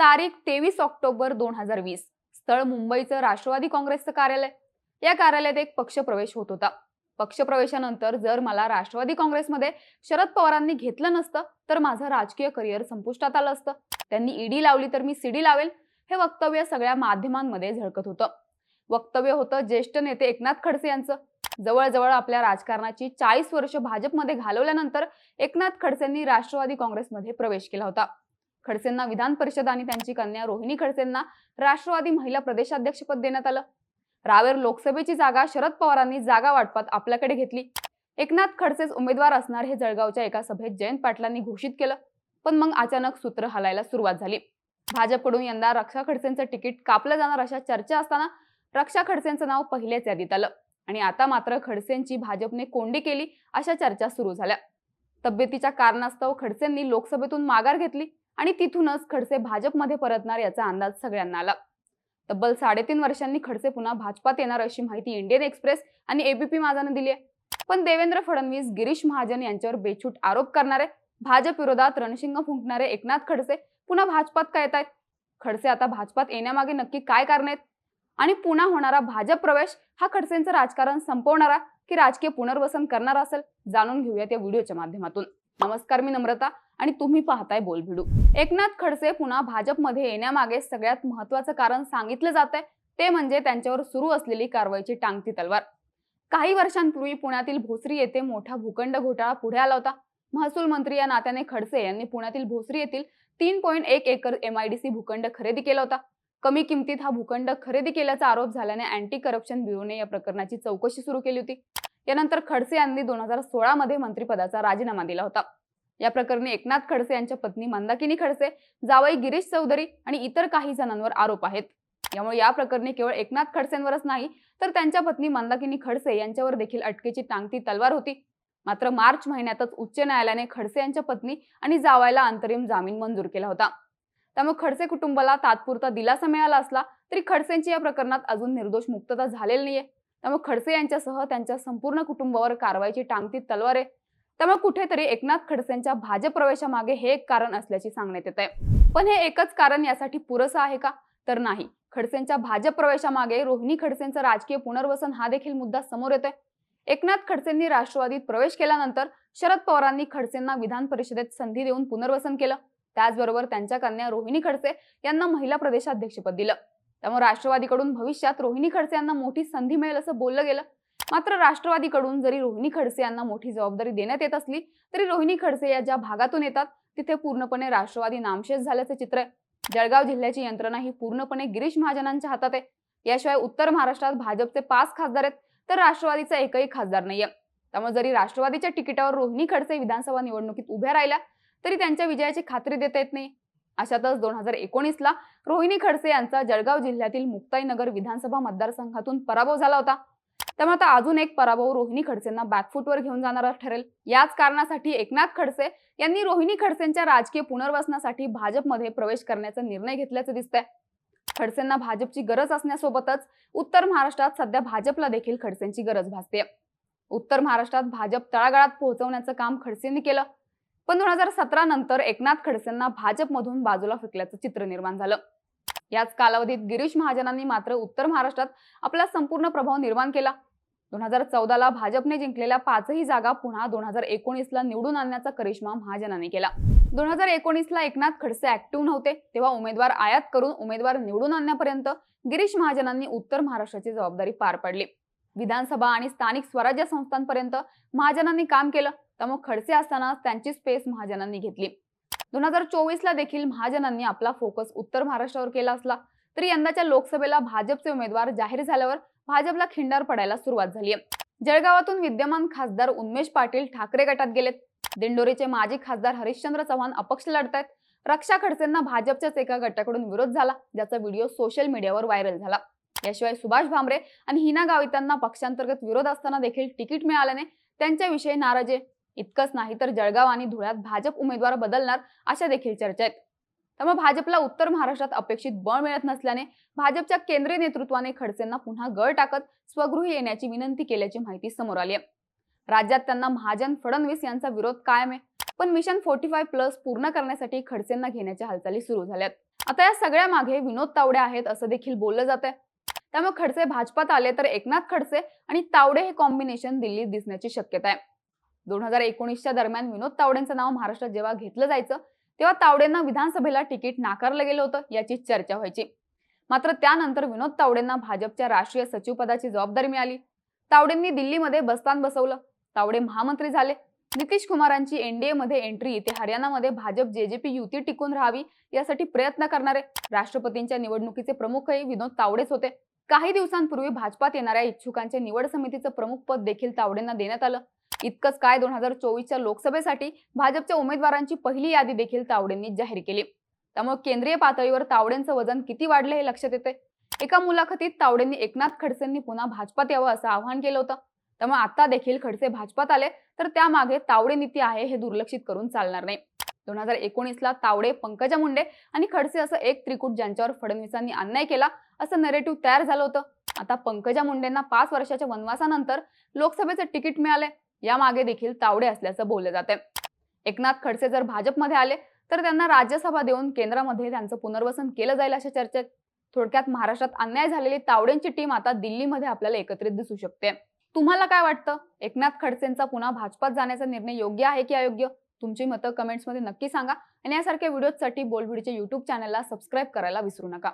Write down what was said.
तारीख तेवीस ऑक्टोबर दोन हजार वीस. स्थळ मुंबईचं राष्ट्रवादी काँग्रेसचं कार्यालय. या कार्यालयात एक पक्षप्रवेश होत होता. पक्षप्रवेशानंतर जर मला राष्ट्रवादी काँग्रेसमध्ये शरद पवारांनी घेतलं नसतं तर माझं राजकीय करिअर संपुष्टात आलं असतं. त्यांनी ईडी लावली तर मी सीडी लावेल हे वक्तव्य सगळ्या माध्यमांमध्ये झळकत होतं. वक्तव्य होतं ज्येष्ठ नेते एकनाथ खडसे यांचं. जवळजवळ आपल्या राजकारणाची चाळीस वर्ष भाजपमध्ये घालवल्यानंतर एकनाथ खडसेंनी राष्ट्रवादी काँग्रेसमध्ये प्रवेश केला होता. खडसेंना विधान परिषद आणि त्यांची कन्या रोहिणी खडसेंना राष्ट्रवादी महिला प्रदेशाध्यक्षपद देण्यात आलं. रावेर लोकसभेची जागा शरद पवारांनी जागा वाटपात आपल्याकडे घेतली. एकनाथ खडसेच उमेदवार असणार हे जळगावच्या एका सभेत जयंत पाटलांनी घोषित केलं पण मग अचानक सूत्र हलायला सुरुवात झाली. भाजपकडून यंदा रक्षा खडसेंचं तिकीट कापलं जाणार अशा चर्चा असताना रक्षा खडसेंचं नाव पहिल्याच यादीत आलं आणि आता मात्र खडसेंची भाजपने कोंडी केली अशा चर्चा सुरू झाल्या. तब्येतीच्या कारणास्तव खडसेंनी लोकसभेतून माघार घेतली आणि तिथूनच खडसे भाजपमध्ये परतणार याचा अंदाज सगळ्यांना आला. तब्बल साडेतीन वर्षांनी खडसे पुन्हा भाजपात येणार अशी माहिती इंडियन एक्सप्रेस आणि एबीपी माझानं दिली आहे. पण देवेंद्र फडणवीस गिरीश महाजन यांच्यावर बेछूट आरोप करणारे भाजप विरोधात रणशिंग फुंकणारे एकनाथ खडसे पुन्हा भाजपात का येत आहेत खडसे आता भाजपात येण्यामागे नक्की काय कारण आहेत? आणि पुन्हा होणारा भाजप प्रवेश हा खडसेंचं राजकारण संपवणारा की राजकीय पुनर्वसन करणारा असेल? जाणून घेऊयात या व्हिडिओच्या माध्यमातून. नमस्कार मी नम्रता आणि तुम्ही पाहताय बोलभिडू एकनाथ खडसे पुन्हा भाजपमध्ये येण्यामागे सगळ्यात महत्वाचं कारण सांगितलं जात आहे ते म्हणजे त्यांच्यावर सुरू असलेली कारवाईची टांगती तलवार. काही वर्षांपूर्वी पुण्यातील भोसरी येथे मोठा भूखंड घोटाळा पुढे आला होता. महसूल मंत्री या नात्याने खडसे यांनी पुण्यातील भोसरी येथील तीन पॉईंट एक एकर एमआयडीसी भूखंड खरेदी केला होता. कमी किमतीत हा भूखंड खरेदी केल्याचा आरोप झाल्याने अँटी करप्शन ब्युरोने या प्रकरणाची चौकशी सुरू केली होती. यानंतर खडसे यांनी दोन हजार सोळा मध्ये मंत्रिपदाचा राजीनामा दिला होता. या प्रकरणी एकनाथ खडसे यांच्या पत्नी मंदाकिनी खडसे जावई गिरीश चौधरी आणि इतर काही जणांवर आरोप आहेत. यामुळे या प्रकरणी केवळ एकनाथ खडसेंवरच नाही तर त्यांच्या पत्नी मंदाकिनी खडसे यांच्यावर देखील अटकेची टांगती तलवार होती. मात्र मार्च महिन्यातच उच्च न्यायालयाने खडसे यांच्या पत्नी आणि जावायला अंतरिम जामीन मंजूर केला होता. त्यामुळे खडसे कुटुंबाला तात्पुरता दिलासा मिळाला असला तरी खडसेंची या प्रकरणात अजून निर्दोष मुक्तता झालेली नाहीये. त्यामुळे खडसे यांच्यासह त्यांच्या संपूर्ण कुटुंबावर कारवाईची टांगती तलवार आहे. त्यामुळे कुठेतरी एकनाथ खडसेंच्या भाजप प्रवेशामागे हे एक कारण असल्याचे सांगण्यात येत आहे पण हे एकच कारण यासाठी पुरेसं आहे का? तर नाही. खडसेंच्या भाजप प्रवेशामागे रोहिणी खडसेंचं राजकीय पुनर्वसन हा देखील मुद्दा समोर येतोय. एकनाथ खडसेंनी राष्ट्रवादीत प्रवेश केल्यानंतर शरद पवारांनी खडसेंना विधान परिषदेत संधी देऊन पुनर्वसन केलं. त्याचबरोबर त्यांच्या कन्या रोहिणी खडसे यांना महिला प्रदेशाध्यक्षपद दिलं. त्यामुळे राष्ट्रवादीकडून भविष्यात रोहिणी खडसे यांना मोठी संधी मिळेल असं बोललं गेलं. मात्र राष्ट्रवादीकडून जरी रोहिणी खडसे यांना मोठी जबाबदारी देण्यात येत असली तरी रोहिणी खडसे या ज्या भागातून येतात तिथे पूर्णपणे राष्ट्रवादी नामशेष झाल्याचं चित्र आहे. जळगाव जिल्ह्याची यंत्रणा ही पूर्णपणे गिरीश महाजनांच्या हातात आहे. याशिवाय उत्तर महाराष्ट्रात भाजपचे पाच खासदार आहेत तर राष्ट्रवादीचा एकही खासदार नाहीये. त्यामुळे जरी राष्ट्रवादीच्या तिकिटावर रोहिणी खडसे विधानसभा निवडणुकीत उभ्या राहिल्या तरी त्यांच्या विजयाची खात्री देता येत नाही. अशातच दोन हजार एकोणीसला रोहिणी खडसे यांचा जळगाव जिल्ह्यातील मुक्ताईनगर विधानसभा मतदारसंघातून पराभव झाला होता. त्यामुळे आता अजून एक पराभव रोहिणी खडसेंना बॅकफूटवर घेऊन जाणारा ठरेल. याच कारणासाठी एकनाथ खडसे यांनी रोहिणी खडसेंच्या राजकीय पुनर्वसनासाठी भाजपमध्ये प्रवेश करण्याचा निर्णय घेतल्याचं दिसतंय. खडसेंना भाजपची गरज असण्यासोबतच उत्तर महाराष्ट्रात सध्या भाजपला देखील खडसेंची गरज भासते उत्तर महाराष्ट्रात भाजप तळागाळात पोहोचवण्याचं काम खडसेंनी केलं. पण दोन हजार सतरा नंतर एकनाथ खडसेंना भाजपमधून बाजूला फेकल्याचं चित्र निर्माण झालं. याच कालावधीत गिरीश महाजनांनी मात्र उत्तर महाराष्ट्रात आपला संपूर्ण प्रभाव निर्माण केला. दोन हजार चौदाला भाजपने जिंकलेल्या पाचही जागा पुन्हा दोन हजार एकोणीसला निवडून आणण्याचा करिश्मा महाजनांनी केला. दोन हजार एकोणीसला एकनाथ खडसे ऍक्टिव्ह नव्हते तेव्हा उमेदवार आयात करून उमेदवार निवडून आणण्यापर्यंत गिरीश महाजनांनी उत्तर महाराष्ट्राची जबाबदारी पार पाडली. विधानसभा आणि स्थानिक स्वराज्य संस्थांपर्यंत महाजनांनी काम केलं. तर मग खडसे असताना त्यांची स्पेस महाजनांनी घेतली. दोन हजार चोवीसला देखील महाजनांनी आपला फोकस उत्तर महाराष्ट्रावर केला असला. तरी यंदाच्या लोकसभेला भाजपचे उमेदवार जाहीर झाल्यावर भाजपला खिंडार पडायला सुरुवात झाली जळगावातून विद्यमान खासदार उन्मेश पाटील ठाकरे गटात गेलेत. दिंडोरीचे माजी खासदार हरिश्चंद्र चव्हाण अपक्ष लढतायत. रक्षा खडसेंना भाजपच्याच एका गटाकडून विरोध झाला ज्याचा व्हिडिओ सोशल मीडियावर व्हायरल झाला. याशिवाय सुभाष भामरे आणि हिना गावितांना पक्षांतर्गत विरोध असताना देखील तिकीट मिळाल्याने त्यांच्याविषयी नाराज आहे. इतकंच नाही तर जळगाव आणि धुळ्यात भाजप उमेदवार बदलणार अशा देखील चर्चा आहेत. त्यामुळे भाजपला उत्तर महाराष्ट्रात अपेक्षित बळ मिळत नसल्याने भाजपच्या केंद्रीय नेतृत्वाने खडसेंना पुन्हा गळ टाकत स्वगृही येण्याची विनंती केल्याची माहिती समोर आली आहे. राज्यात त्यांना महाजन फडणवीस यांचा विरोध कायम आहे. पण मिशन फोर्टी फाय प्लस पूर्ण करण्यासाठी खडसेंना घेण्याच्या हालचाली सुरू झाल्यात. आता या सगळ्या मागे विनोद तावडे आहेत असं देखील बोललं जात आहे त्यामुळे खडसे भाजपात आले तर एकनाथ खडसे आणि तावडे हे कॉम्बिनेशन दिल्लीत दिसण्याची शक्यता आहे. दोन हजार एकोणीसच्या दरम्यान विनोद तावडेंचं नाव महाराष्ट्रात जेव्हा घेतलं जायचं तेव्हा तावडेंना विधानसभेला तिकीट नाकारलं गेलं होतं याची चर्चा व्हायची. मात्र त्यानंतर विनोद तावडेंना भाजपच्या राष्ट्रीय सचिव पदाची जबाबदारी मिळाली. तावडेंनी दिल्लीमध्ये बस्तान बसवलं. तावडे महामंत्री झाले. नितीश कुमारांची एनडीए मध्ये एंट्री ते हरियाणामध्ये भाजप जेजेपी युती टिकून राहावी यासाठी प्रयत्न करणारे राष्ट्रपतींच्या निवडणुकीचे प्रमुखही विनोद तावडेच होते. काही दिवसांपूर्वी भाजपात येणाऱ्या इच्छुकांचे निवड समितीचं प्रमुख पद देखील तावडेंना देण्यात आलं. इतकंच काय दोन हजार चोवीसच्या लोकसभेसाठी भाजपच्या उमेदवारांची पहिली यादी देखील तावडेंनी जाहीर केली. त्यामुळे केंद्रीय पातळीवर तावडेंचं वजन किती वाढलं हे लक्षात येते एका मुलाखतीत तावडेंनी एकनाथ खडसेंनी पुन्हा भाजपात यावं असं आवाहन केलं होतं. त्यामुळे आता देखील खडसे भाजपात आले तर त्यामागे तावडे नीती आहे हे दुर्लक्षित करून चालणार नाही. दोन हजार एकोणीसला तावडे पंकजा मुंडे आणि खडसे असं एक त्रिकूट ज्यांच्यावर फडणवीसांनी अन्याय केला असं नरेटिव्ह तयार झालं होतं. आता पंकजा मुंडेंना पाच वर्षाच्या वनवासानंतर लोकसभेचं तिकीट मिळाले यामागे देखील तावडे असल्याचं बोललं जाते एकनाथ खडसे जर भाजपमध्ये आले तर त्यांना राज्यसभा देऊन केंद्रामध्ये त्यांचं पुनर्वसन केलं जाईल अशा चर्चेत. थोडक्यात महाराष्ट्रात अन्याय झालेली तावडेंची टीम आता दिल्लीमध्ये आपल्याला एकत्रित दिसू शकते. तुम्हाला काय वाटतं? एकनाथ खडसेंचा पुन्हा भाजपात जाण्याचा निर्णय योग्य आहे की अयोग्य? तुमची मतं कमेंट्समध्ये नक्की सांगा. आणि यासारख्या व्हिडिओसाठी बोलविडीच्या युट्यूब चॅनलला सबस्क्राईब करायला विसरू नका.